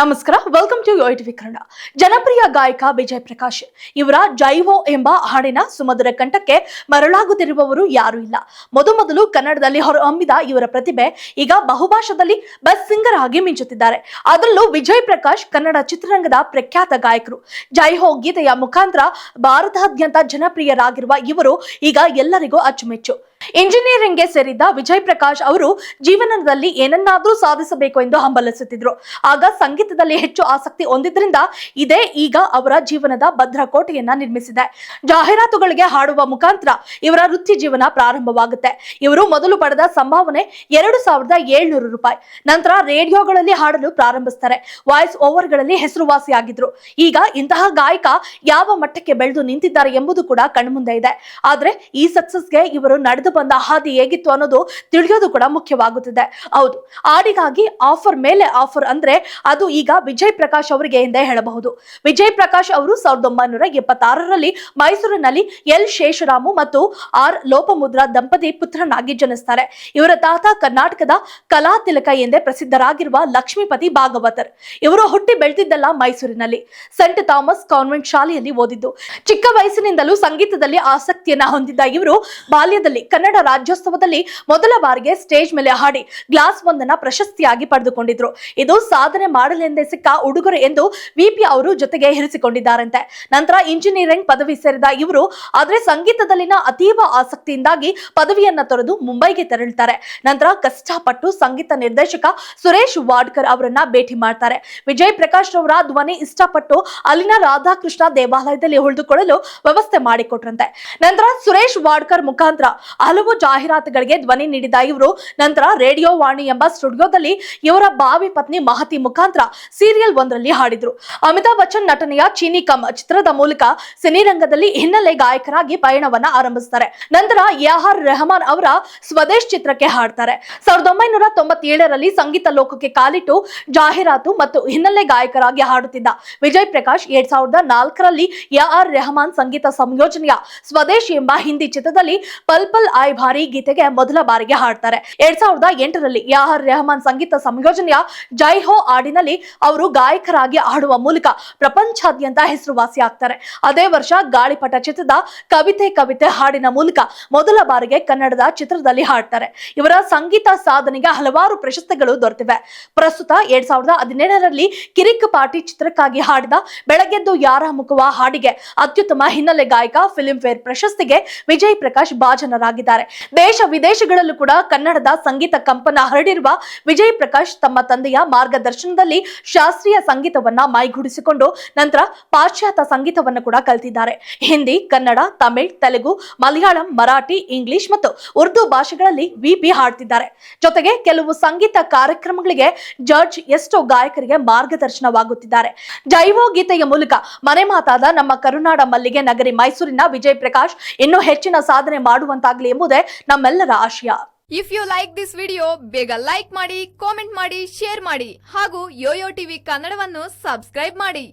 ನಮಸ್ಕಾರ welcome to TV Kannada. ಜನಪ್ರಿಯ ಗಾಯಕ ವಿಜಯ್ ಪ್ರಕಾಶ್ ಇವರ ಜೈವೋ ಎಂಬ ಹಾಡಿನ ಸುಮಧುರ ಕಂಠಕ್ಕೆ ಮರಳಾಗುತ್ತಿರುವವರು ಯಾರೂ ಇಲ್ಲ. ಮೊದಮೊದಲು ಕನ್ನಡದಲ್ಲಿ ಹೊರಹೊಮ್ಮಿದ ಇವರ ಪ್ರತಿಭೆ ಈಗ ಬಹುಭಾಷದಲ್ಲಿ ಬೆಸ್ಟ್ ಸಿಂಗರ್ ಆಗಿ ಮಿಂಚುತ್ತಿದ್ದಾರೆ. ಅದರಲ್ಲೂ ವಿಜಯ್ ಪ್ರಕಾಶ್ ಕನ್ನಡ ಚಿತ್ರರಂಗದ ಪ್ರಖ್ಯಾತ ಗಾಯಕರು. ಜೈಹೋ ಗೀತೆಯ ಮುಖಾಂತರ ಭಾರತಾದ್ಯಂತ ಜನಪ್ರಿಯರಾಗಿರುವ ಇವರು ಈಗ ಎಲ್ಲರಿಗೂ ಅಚ್ಚುಮೆಚ್ಚು. ಇಂಜಿನಿಯರಿಂಗ್ಗೆ ಸೇರಿದ್ದ ವಿಜಯ್ ಪ್ರಕಾಶ್ ಅವರು ಜೀವನದಲ್ಲಿ ಏನನ್ನಾದ್ರೂ ಸಾಧಿಸಬೇಕು ಎಂದು ಹಂಬಲಿಸುತ್ತಿದ್ರು. ಆಗ ಸಂಗೀತದಲ್ಲಿ ಹೆಚ್ಚು ಆಸಕ್ತಿ ಹೊಂದಿದ್ರಿಂದ ಇದೇ ಈಗ ಅವರ ಜೀವನದ ಭದ್ರಕೋಟೆಯನ್ನ ನಿರ್ಮಿಸಿದೆ. ಜಾಹೀರಾತುಗಳಿಗೆ ಹಾಡುವ ಮುಖಾಂತರ ಇವರ ವೃತ್ತಿ ಜೀವನ ಪ್ರಾರಂಭವಾಗುತ್ತೆ. ಇವರು ಮೊದಲು ಪಡೆದ ಸಂಭಾವನೆ ಎರಡು ಸಾವಿರದ ಏಳ್ನೂರು ರೂಪಾಯಿ. ನಂತರ ರೇಡಿಯೋಗಳಲ್ಲಿ ಹಾಡಲು ಪ್ರಾರಂಭಿಸ್ತಾರೆ. ವಾಯ್ಸ್ ಓವರ್ಗಳಲ್ಲಿ ಹೆಸರುವಾಸಿಯಾಗಿದ್ರು. ಈಗ ಇಂತಹ ಗಾಯಕ ಯಾವ ಮಟ್ಟಕ್ಕೆ ಬೆಳೆದು ನಿಂತಿದ್ದಾರೆ ಎಂಬುದು ಕೂಡ ಕಣ್ಮುಂದೆ ಇದೆ. ಆದ್ರೆ ಈ ಸಕ್ಸಸ್ಗೆ ಇವರು ನಡೆದು ಬಂದ ಹಾದಿ ಹೇಗಿತ್ತು ಅನ್ನೋದು ತಿಳಿಯೋದು ಕೂಡ ಮುಖ್ಯವಾಗುತ್ತದೆ. ಹೌದು, ಹಾಡಿಗಾಗಿ ಆಫರ್ ಮೇಲೆ ಆಫರ್ ಅಂದ್ರೆ ಅದು ಈಗ ವಿಜಯ್ ಪ್ರಕಾಶ್ ಅವರಿಗೆ ಎಂದೇ ಹೇಳಬಹುದು. ವಿಜಯ್ ಪ್ರಕಾಶ್ ಅವರು ಸಾವಿರದ ಒಂಬೈನೂರ ಎಪ್ಪತ್ತಾರರಲ್ಲಿ ಮೈಸೂರಿನಲ್ಲಿ ಎಲ್ ಶೇಷರಾಮು ಮತ್ತು ಆರ್ ಲೋಪಮುದ್ರಾ ದಂಪತಿ ಪುತ್ರನಾಗಿ ಜನಿಸ್ತಾರೆ. ಇವರ ತಾತ ಕರ್ನಾಟಕದ ಕಲಾ ತಿಲಕ ಎಂದೇ ಪ್ರಸಿದ್ಧರಾಗಿರುವ ಲಕ್ಷ್ಮೀಪತಿ ಭಾಗವತರ್. ಇವರು ಹುಟ್ಟಿ ಬೆಳೆದಿದ್ದಲ್ಲ ಮೈಸೂರಿನಲ್ಲಿ. ಸೆಂಟ್ ಥಾಮಸ್ ಕಾನ್ವೆಂಟ್ ಶಾಲೆಯಲ್ಲಿ ಓದಿದ್ದು. ಚಿಕ್ಕ ವಯಸ್ಸಿನಿಂದಲೂ ಸಂಗೀತದಲ್ಲಿ ಆಸಕ್ತಿಯನ್ನ ಹೊಂದಿದ್ದ ಇವರು ಬಾಲ್ಯದಲ್ಲಿ ಕನ್ನಡ ರಾಜ್ಯೋತ್ಸವದಲ್ಲಿ ಮೊದಲ ಬಾರಿಗೆ ಸ್ಟೇಜ್ ಮೇಲೆ ಹಾಡಿ ಗ್ಲಾಸ್ ಒಂದನ್ನ ಪ್ರಶಸ್ತಿಯಾಗಿ ಪಡೆದುಕೊಂಡಿದ್ರು. ಇದು ಸಾಧನೆ ಮಾಡಲೆಂದೇ ಸಿಕ್ಕ ಉಡುಗೊರೆ ಎಂದು ವಿಪಿ ಅವರು ಜೊತೆಗೆ ಇರಿಸಿಕೊಂಡಿದ್ದಾರಂತೆ ನಂತರ ಇಂಜಿನಿಯರಿಂಗ್ ಪದವಿ ಸೇರಿದ ಇವರು ಆದರೆ ಸಂಗೀತದಲ್ಲಿನ ಅತೀವ ಆಸಕ್ತಿಯಿಂದಾಗಿ ಪದವಿಯನ್ನ ತೊರೆದು ಮುಂಬೈಗೆ ತೆರಳುತ್ತಾರೆ ನಂತರ ಕಷ್ಟಪಟ್ಟು ಸಂಗೀತ ನಿರ್ದೇಶಕ ಸುರೇಶ್ ವಾಡ್ಕರ್ ಅವರನ್ನ ಭೇಟಿ ಮಾಡ್ತಾರೆ. ವಿಜಯ್ ಪ್ರಕಾಶ್ ಅವರ ಧ್ವನಿ ಇಷ್ಟಪಟ್ಟು ಅಲ್ಲಿನ ರಾಧಾಕೃಷ್ಣ ದೇವಾಲಯದಲ್ಲಿ ಉಳಿದುಕೊಳ್ಳಲು ವ್ಯವಸ್ಥೆ ಮಾಡಿಕೊಟ್ರಂತೆ. ನಂತರ ಸುರೇಶ್ ವಾಡ್ಕರ್ ಮುಖಾಂತರ ಹಲವು ಜಾಹೀರಾತುಗಳಿಗೆ ಧ್ವನಿ ನೀಡಿದ ಇವರು, ನಂತರ ರೇಡಿಯೋ ವಾಣಿ ಎಂಬ ಸ್ಟುಡಿಯೋದಲ್ಲಿ ಇವರ ಬಾವಿ ಪತ್ನಿ ಮಹತಿ ಮುಖಾಂತರ ಸೀರಿಯಲ್ ಒಂದರಲ್ಲಿ ಹಾಡಿದ್ರು. ಅಮಿತಾಬ್ ಬಚ್ಚನ್ ನಟನೆಯ ಚೀನಿ ಕಮ್ ಚಿತ್ರದ ಮೂಲಕ ಸಿನಿರಂಗದಲ್ಲಿ ಹಿನ್ನೆಲೆ ಗಾಯಕರಾಗಿ ಪಯಣವನ್ನ ಆರಂಭಿಸ್ತಾರೆ. ನಂತರ ಯಾಹರ್ ರೆಹಮಾನ್ ಅವರ ಸ್ವದೇಶ್ ಚಿತ್ರಕ್ಕೆ ಹಾಡ್ತಾರೆ. ಸಾವಿರದ ಒಂಬೈನೂರ ತೊಂಬತ್ತೇಳರಲ್ಲಿ ಸಂಗೀತ ಲೋಕಕ್ಕೆ ಕಾಲಿಟ್ಟು ಜಾಹೀರಾತು ಮತ್ತು ಹಿನ್ನೆಲೆ ಗಾಯಕರಾಗಿ ಹಾಡುತ್ತಿದ್ದ ವಿಜಯ್ ಪ್ರಕಾಶ್ ಎರಡ್ ಸಾವಿರದ ನಾಲ್ಕರಲ್ಲಿ ಎ ರೆಹಮಾನ್ ಸಂಗೀತ ಸಂಯೋಜನೆಯ ಸ್ವದೇಶ್ ಎಂಬ ಹಿಂದಿ ಚಿತ್ರದಲ್ಲಿ ಪಲ್ಪಲ್ ಪಲ್ ಆಯ್ ಭಾರಿ ಗೀತೆಗೆ ಮೊದಲ ಬಾರಿಗೆ ಹಾಡ್ತಾರೆ. ಎರಡ್ ಸಾವಿರದ ಎಂಟರಲ್ಲಿ ಯಾಹರ್ ರೆಹಮಾನ್ ಸಂಗೀತ ಸಂಯೋಜನೆಯ ಜೈ ಹೋ ಹಾಡಿನಲ್ಲಿ ಅವರು ಗಾಯಕರಾಗಿ ಹಾಡುವ ಮೂಲಕ ಪ್ರಪಂಚಾದ್ಯಂತ ಹೆಸರುವಾಸಿ ಆಗ್ತಾರೆ. ಅದೇ ವರ್ಷ ಗಾಳಿಪಟ ಚಿತ್ರದ ಕವಿತೆ ಕವಿತೆ ಹಾಡಿನ ಮೂಲಕ ಮೊದಲ ಬಾರಿಗೆ ಕನ್ನಡದ ಚಿತ್ರದಲ್ಲಿ ಹಾಡ್ತಾರೆ. ಇವರ ಸಂಗೀತ ಸಾಧನೆಗೆ ಹಲವಾರು ಪ್ರಶಸ್ತಿಗಳು ದೊರೆತಿವೆ. ಪ್ರಸ್ತುತ ಎರಡ್ ಸಾವಿರದ ಹದಿನೇಳರಲ್ಲಿ ಕಿರಿಕ್ ಪಾಟಿ ಚಿತ್ರಕ್ಕಾಗಿ ಹಾಡಿದ ಬೆಳಗ್ಗೆದ್ದು ಯಾರ ಮುಖವ ಹಾಡಿಗೆ ಅತ್ಯುತ್ತಮ ಹಿನ್ನೆಲೆ ಗಾಯಕ ಫಿಲ್ಮ್ ಫೇರ್ ಪ್ರಶಸ್ತಿಗೆ ವಿಜಯ್ ಪ್ರಕಾಶ್ ಭಾಜನರಾಗಿದ್ದಾರೆ. ದೇಶ ವಿದೇಶಗಳಲ್ಲೂ ಕೂಡ ಕನ್ನಡದ ಸಂಗೀತ ಕಂಪನ ಹರಡಿರುವ ವಿಜಯ್ ಪ್ರಕಾಶ್ ತಮ್ಮ ತಂದೆಯ ಮಾರ್ಗದರ್ಶನದಲ್ಲಿ ಶಾಸ್ತ್ರೀಯ ಸಂಗೀತವನ್ನ ಮೈಗೂಡಿಸಿಕೊಂಡು ನಂತರ ಪಾಶ್ಚಾತ್ಯ ಸಂಗೀತವನ್ನು ಕೂಡ ಕಲಿತಿದ್ದಾರೆ. ಹಿಂದಿ, ಕನ್ನಡ, ತಮಿಳ್, ತೆಲುಗು, ಮಲಯಾಳಂ, ಮರಾಠಿ, ಇಂಗ್ಲಿಷ್ ಮತ್ತು ಉರ್ದು ಭಾಷೆಗಳಲ್ಲಿ ವಿಪಿ ಹಾಡ್ತಿದ್ದಾರೆ. ಜೊತೆಗೆ ಕೆಲವು ಸಂಗೀತ ಕಾರ್ಯಕ್ರಮಗಳಿಗೆ ಜಡ್ಜ್ ಎಷ್ಟೋ ಗಾಯಕರಿಗೆ ಮಾರ್ಗದರ್ಶನವಾಗುತ್ತಿದ್ದಾರೆ. ಜೈವೋ ಗೀತೆಯ ಮೂಲಕ ಮನೆ ಮಾತಾದ ನಮ್ಮ ಕರುನಾಡ ಮಲ್ಲಿಗೆ ನಗರಿ ಮೈಸೂರಿನ ವಿಜಯ್ ಪ್ರಕಾಶ್ ಇನ್ನೂ ಹೆಚ್ಚಿನ ಸಾಧನೆ ಮಾಡುವಂತಾಗಲಿ ಎಂಬುದೇ ನಮ್ಮೆಲ್ಲರ ಆಶಯ. If you like this video ಬೇಗ ಲೈಕ್ ಮಾಡಿ ಕಾಮೆಂಟ್ ಮಾಡಿ ಶೇರ್ ಮಾಡಿ ಹಾಗೂ ಯೋಯೋ ಟಿವಿ ಕನ್ನಡವನ್ನು ಸಬ್ಸ್ಕ್ರೈಬ್ ಮಾಡಿ.